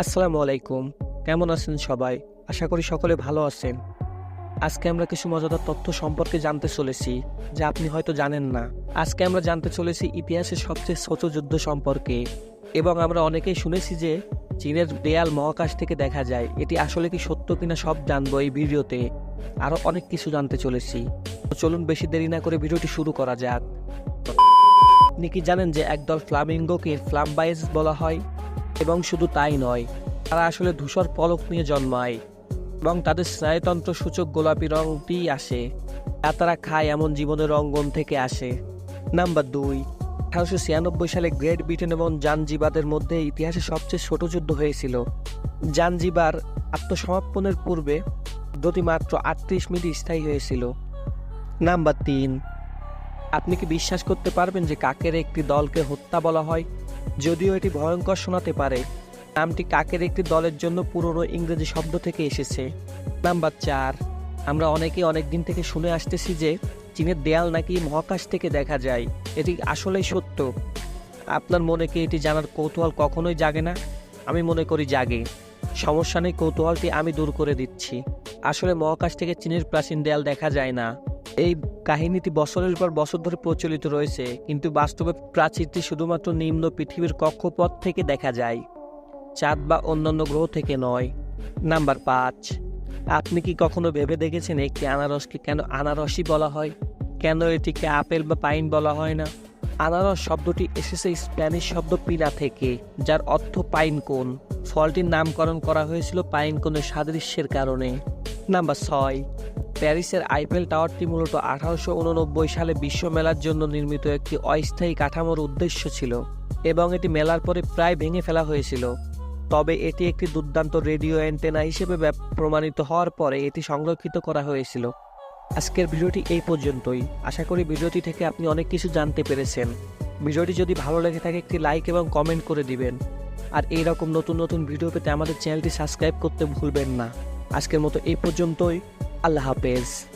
আসসালামু আলাইকুম। কেমন আছেন সবাই? আশা করি সকলে ভালো আছেন। আজকে আমরা কিছু মজাদার তথ্য সম্পর্কে জানতে চলেছি, যা আপনি হয়তো জানেন না। আজকে আমরা জানতে চলেছি ইতিহাসের সবচেয়ে ছোট যুদ্ধ সম্পর্কে। এবং আমরা অনেকেই শুনেছি যে, চীনের দেয়াল মহাকাশ থেকে দেখা যায়, এটি আসলে কি সত্য কিনা সব জানব এই ভিডিওতে। আরও অনেক কিছু জানতে চলেছি। চলুন বেশি দেরি না করে ভিডিওটি শুরু করা যাক। আপনি কি জানেন যে একদল ফ্লামিঙ্গোকে ফ্লামবাইজ বলা হয়? এবং শুধু তাই নয়, তারা আসলে ধূসর পলক নিয়ে জন্মায় এবং তাদের স্নায়ুতন্ত্র সূচক গোলাপি রংটিই আসে। যা তারা খায় এমন জীবনের অঙ্গন থেকে আসে। নাম্বার দুই, আঠারোশো ছিয়ানব্বই সালে গ্রেট ব্রিটেন এবং জানজিবাদের মধ্যে ইতিহাসে সবচেয়ে ছোট যুদ্ধ হয়েছিল। জানজিবার আত্মসমর্পণের পূর্বে যুদ্ধটি মাত্র আটত্রিশ মিনিট স্থায়ী হয়েছিল। নাম্বার তিন, আপনি কি বিশ্বাস করতে পারবেন যে কাকের একটি দলকে হত্যা বলা হয়? যদিও এটি ভয়ঙ্কর শোনাতে পারে, নামটি কাকের একটি দলের জন্য পুরনো ইংরেজি শব্দ থেকে এসেছে। নাম্বার চার, আমরা অনেকেই অনেক দিন থেকে শুনে আসতেছি যে চীনের দেয়াল নাকি মহাকাশ থেকে দেখা যায়। এটি আসলেই সত্য। আপনার মনে কি এটি জানার কৌতূহল কখনোই জাগে না? আমি মনে করি জাগে। সমস্যা নেই, কৌতূহলটি আমি দূর করে দিচ্ছি। আসলে মহাকাশ থেকে চীনের প্রাচীন দেয়াল দেখা যায় না। এই কাহিনীটি বছরের পর বছর ধরে প্রচলিত রয়েছে, কিন্তু বাস্তবে প্রাচীরটি শুধুমাত্র নিম্ন পৃথিবীর কক্ষপথ থেকে দেখা যায়, চাঁদ বা অন্যান্য গ্রহ থেকে নয়। নাম্বার পাঁচ, আপনি কি কখনো ভেবে দেখেছেন একটি আনারসকে কেন আনারসই বলা হয়? কেন এটিকে আপেল বা পাইন বলা হয় না? আনারস শব্দটি এসেছে স্প্যানিশ শব্দ পিনা থেকে, যার অর্থ পাইন কোন ফলটির নামকরণ করা হয়েছিল পাইন কোনের সাদৃশ্যের কারণে। নাম্বার ছয় প্যারিসের আইফেল টাওয়ারটি মূলত আঠারোশো উননব্বই সালে বিশ্ব মেলার জন্য নির্মিত একটি অস্থায়ী কাঠামোর উদ্দেশ্য ছিল এবং এটি মেলার পরে প্রায় ভেঙে ফেলা হয়েছিল। তবে এটি একটি দুর্দান্ত রেডিও অ্যান্টেনা হিসেবে প্রমাণিত হওয়ার পরে এটি সংরক্ষিত করা হয়েছিল। আজকের ভিডিওটি এই পর্যন্তই। আশা করি ভিডিওটি থেকে আপনি অনেক কিছু জানতে পেরেছেন। ভিডিওটি যদি ভালো লেগে থাকে একটি লাইক এবং কমেন্ট করে দিবেন। আর এই রকম নতুন নতুন ভিডিও পেতে আমাদের চ্যানেলটি সাবস্ক্রাইব করতে ভুলবেন না। আজকের মতো এই পর্যন্তই। আল্লাহ হাফেজ।